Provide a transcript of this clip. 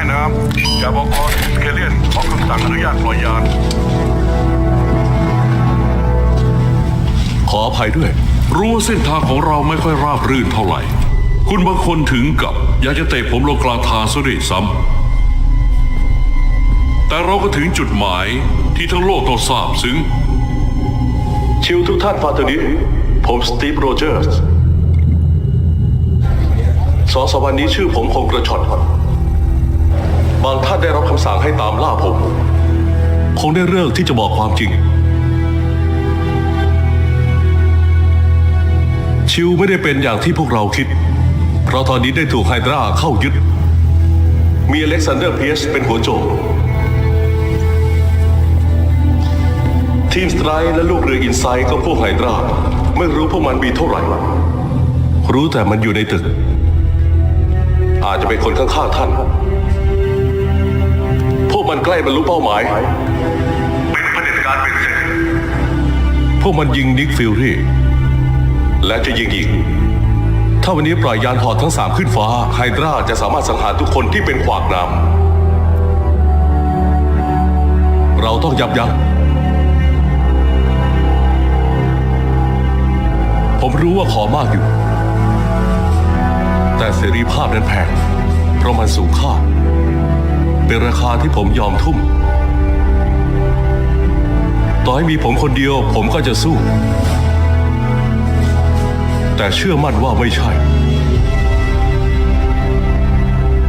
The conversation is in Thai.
ม่น้ำยาบอกอสเคเลียนขอคำสั่งอนุญาตปล่อยยาน ขออภัยด้วย รู้ว่าเส้นทางของเราไม่ค่อยราบรื่นเท่าไหร่ คุณบางคนถึงกับ อยากจะเตะผมลงกลางทางซะด้วยซ้ำแต่เราก็ถึงจุดหมายที่ทั้งโลกต้องทราบซึ้งชิวทุกท่านฟาเตนิผมสตีฟโรเจอร์สสองสามวันนี้ชื่อผมคงกระชอนบางท่าน ได้รับคำสั่งให้ตามล่าผม คงได้เรื่องที่จะบอกความจริง ชิวไม่ได้เป็นอย่างที่พวกเราคิด เพราะตอนนี้ได้ถูกไฮดราเข้ายึด มีอเล็กซานเดอร์เพียสเป็นหัวโจกทีมสไตร์และลูกเรืออินไซด์ก็พวกไฮดราไม่รู้พวกมันมีเท่าไหร่ รู้แต่มันอยู่ในตึก อาจจะเป็นคนข้างๆท่าน ล้บรรลุเป้าหมาย เป็นเผด็จการเป็นเสร็จพวกมันยิงนิกฟิลรี่ และจะยิงอีก ถ้าวันนี้ปล่อยยานหอดทั้งสามขึ้นฟ้า ไฮดราจะสามารถสังหารทุกคนที่เป็นขวากหน้ำเราต้องยับยั้งผมรู้ว่าขอมากอยู่ แต่เสรีภาพนั้นแพงเพราะมันสูงค่า เป็นราคาที่ผมยอมทุ่ม ต่อให้มีผมคนเดียวผมก็จะสู้ แต่เชื่อมั่นว่าไม่ใช่